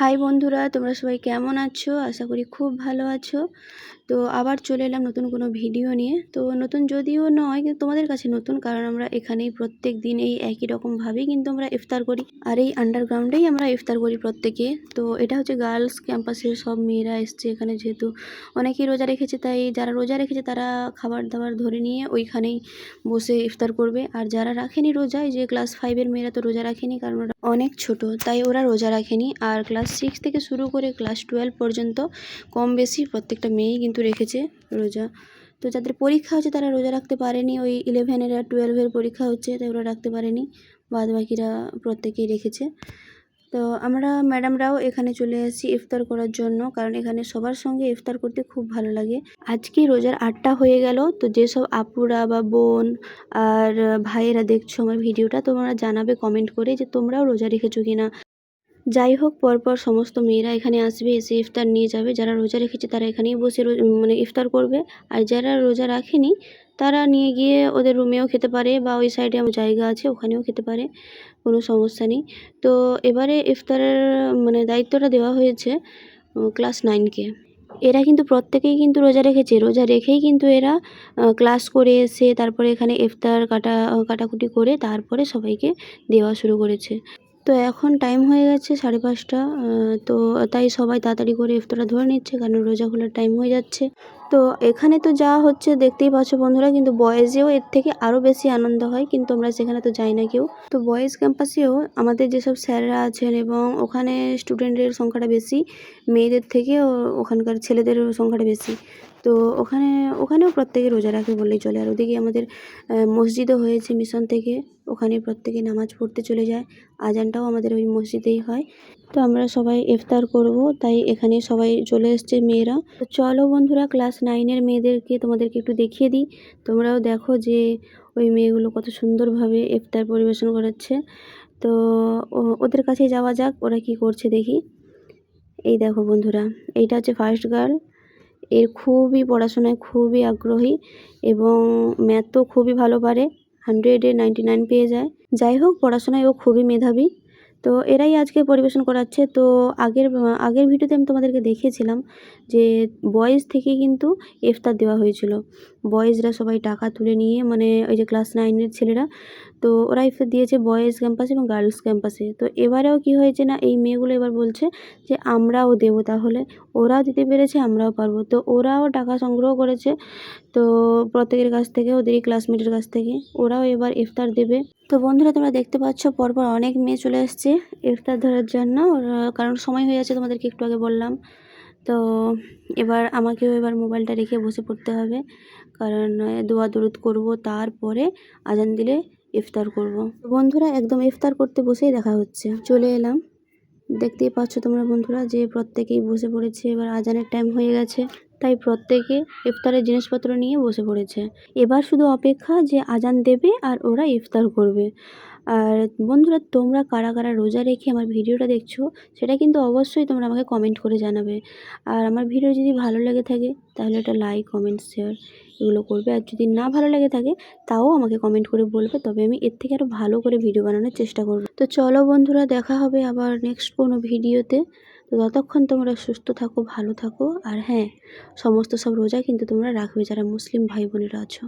High বন্ধুরা, তোমরা সবাই কেমন আছো? আশা করি খুব ভালো আছো। তো আবার চলে এলাম নতুন কোনো ভিডিও নিয়ে। তো নতুন যদিও নয়, কিন্তু তোমাদের কাছে নতুন, কারণ আমরা এখানেই প্রত্যেক দিন এই একই রকমভাবেই কিন্তু আমরা ইফতার করি। আর এই আন্ডারগ্রাউন্ডেই আমরা ইফতার করি প্রত্যেকে। তো এটা হচ্ছে গার্লস ক্যাম্পাসের সব মেয়েরা এসছে এখানে, যেহেতু অনেকেই রোজা রেখেছে, তাই যারা রোজা রেখেছে তারা খাবার দাবার ধরে নিয়ে ওইখানেই বসে ইফতার করবে। আর যারা রাখেনি রোজা এই যে ক্লাস ফাইভের মেয়েরা তো রোজা রাখেনি, কারণ অনেক ছোট, তাই ওরা রোজা রাখেনি। আর ক্লাস সিক্স থেকে শুরু করে ক্লাস টুয়েলভ পর্যন্ত কম বেশি প্রত্যেকটা মেয়েই কিন্তু রেখেছে রোজা। তো যাদের পরীক্ষা হচ্ছে তারা রোজা রাখতে পারেনি, ওই ইলেভেনের আর টুয়েলভের পরীক্ষা হচ্ছে তাই ওরা রাখতে পারেনি। বাদ বাকিরা প্রত্যেকেই রেখেছে। তো আমরা ম্যাডামরাও এখানে চলে এসেছি ইফতার করার জন্য, কারণ এখানে সবার সঙ্গে ইফতার করতে খুব ভালো লাগে। আজকে রোজার আটটা হয়ে গেল, তো যেসব আপুরা বা বোন আর ভাইয়েরা দেখছ আমার ভিডিওটা, তোমরা জানাবে কমেন্ট করে যে তোমরাও রোজা রেখেছো কিনা। যাই হোক, পরপর সমস্ত মেয়েরা এখানে আসবে, এসে ইফতার নিয়ে যাবে। যারা রোজা রেখেছে তারা এখানেই বসে মানে ইফতার করবে। আর যারা রোজা রাখেনি, তারা নিয়ে গিয়ে ওদের রুমেও খেতে পারে বা ওই সাইডে আমার জায়গা আছে, ওখানেও খেতে পারে। কোনো সমস্যা নেই। তো এবারে ইফতারের মানে দায়িত্বটা দেওয়া হয়েছে ক্লাস নাইনকে এরা কিন্তু প্রত্যেকেই কিন্তু রোজা রেখেছে। রোজা রেখেই কিন্তু এরা ক্লাস করে এসে তারপরে এখানে ইফতার কাটা, কাটাকুটি করে তারপরে সবাইকে দেওয়া শুরু করেছে। তো এখন টাইম হয়ে গেছে সাড়ে পাঁচটা তো তাই সবাই তাড়াতাড়ি করে ইফতারটা ধরে নিচ্ছে, কারণ রোজা খোলার টাইম হয়ে যাচ্ছে। তো এখানে তো যাওয়া হচ্ছে দেখতেই পাচ্ছ বন্ধুরা, কিন্তু বয়েজেও এর থেকে আরও বেশি আনন্দ হয়, কিন্তু আমরা সেখানে তো যাই না কেউ। তো বয়েজ ক্যাম্পাসেও আমাদের যেসব স্যাররা আছেন এবং ওখানে স্টুডেন্টের সংখ্যাটা বেশি, মেয়েদের থেকে ওখানকার ছেলেদের সংখ্যাটা বেশি। তো ওখানে, ওখানেও প্রত্যেকে রোজা রাখে বললেই চলে। আর ওদিকে আমাদের মসজিদও হয়েছে মিশন থেকে, ওখানে প্রত্যেকে নামাজ পড়তে চলে যায়। আজানটাও আমাদের ওই মসজিদেই হয়। তো আমরা সবাই ইফতার করব, তাই এখানে সবাই চলে এসছে মেয়েরা। তো চলো বন্ধুরা ক্লাস নাইনের মেয়েদেরকে তোমাদেরকে একটু দেখিয়ে দিই। তোমরাও দেখো যে ওই মেয়েগুলো কত সুন্দরভাবে ইফতার পরিবেশন করাচ্ছে। তো ওদের কাছে যাওয়া যাক, ওরা কি করছে দেখি। এই দেখো বন্ধুরা, এইটা হচ্ছে ফার্স্ট গার্ল এর খুবই পড়াশোনায় খুবই আগ্রহী এবং ম্যাথও খুবই ভালো পারে হান্ড্রেডে নাইনটি নাইন পেয়ে যায়। যাই হোক, পড়াশোনায় ও খুবই মেধাবী। তো এরাই আজকে পরিবেশন করাচ্ছে। তো আগের আগের ভিডিওতে আমি তোমাদেরকে দেখিয়েছিলাম যে বয়েজ থেকে কিন্তু ইফতার দেওয়া হয়েছিল। বয়েজরা সবাই টাকা তুলে নিয়ে মানে ওই যে ক্লাস নাইনের ছেলেরা, তো ওরা ইফতার দিয়েছে বয়েজ ক্যাম্পাসে এবং গার্লস ক্যাম্পাসে তো এবারেও কি হয়েছে না, এই মেয়েগুলো এবার বলছে যে আমরাও দেবো তাহলে, ওরাও দিতে পেরেছে, আমরাও পারব। তো ওরাও টাকা সংগ্রহ করেছে, তো প্রত্যেকের কাছ থেকে, ওদেরই ক্লাসমেটের কাছ থেকে, ওরাও এবার ইফতার দেবে। তো বন্ধুরা তোমরা দেখতে পাচ্ছ, পরপর অনেক মেয়ে চলে এসছে ইফতার ধরার জন্য। কারণ সময় হয়ে যাচ্ছে তোমাদেরকে একটু আগে বললাম। তো এবার আমাকেও এবার মোবাইলটা রেখে বসে পড়তে হবে। কারণ দোয়া দরুদ করব, তারপরে আজান দিলে ইফতার করব। বন্ধুরা, একদম ইফতার করতে বসেই দেখা হচ্ছে। চলে এলাম। দেখতেই পাচ্ছ তোমরা বন্ধুরা যে প্রত্যেকেই বসে পড়েছে। এবার আজানের টাইম হয়ে গেছে। তাই প্রত্যেকে ইফতারের জিনিসপত্র নিয়ে বসে পড়েছে। এবার শুধু অপেক্ষা যে আজান দেবে আর ওরা ইফতার করবে। আর বন্ধুরা, তোমরা কারা কারা রোজা রেখে আমার ভিডিওটা দেখছ, সেটা কিন্তু অবশ্যই তোমরা আমাকে কমেন্ট করে জানাবে। আর আমার ভিডিও যদি ভালো লেগে থাকে, তাহলে একটা লাইক কমেন্ট শেয়ার এগুলো করবে। আর যদি না ভালো লেগে থাকে, তাও আমাকে কমেন্ট করে বলবে, তবে আমি এর থেকে আরও ভালো করে ভিডিও বানানোর চেষ্টা করব। তো চলো বন্ধুরা, দেখা হবে আবার নেক্সট কোনো ভিডিওতে। তো ততক্ষণ তোমরা সুস্থ থাকো, ভালো থাকো। আর হ্যাঁ সমস্ত সব রোজা কিন্তু তোমরা রাখবে, যারা মুসলিম ভাই বোনেরা আছো।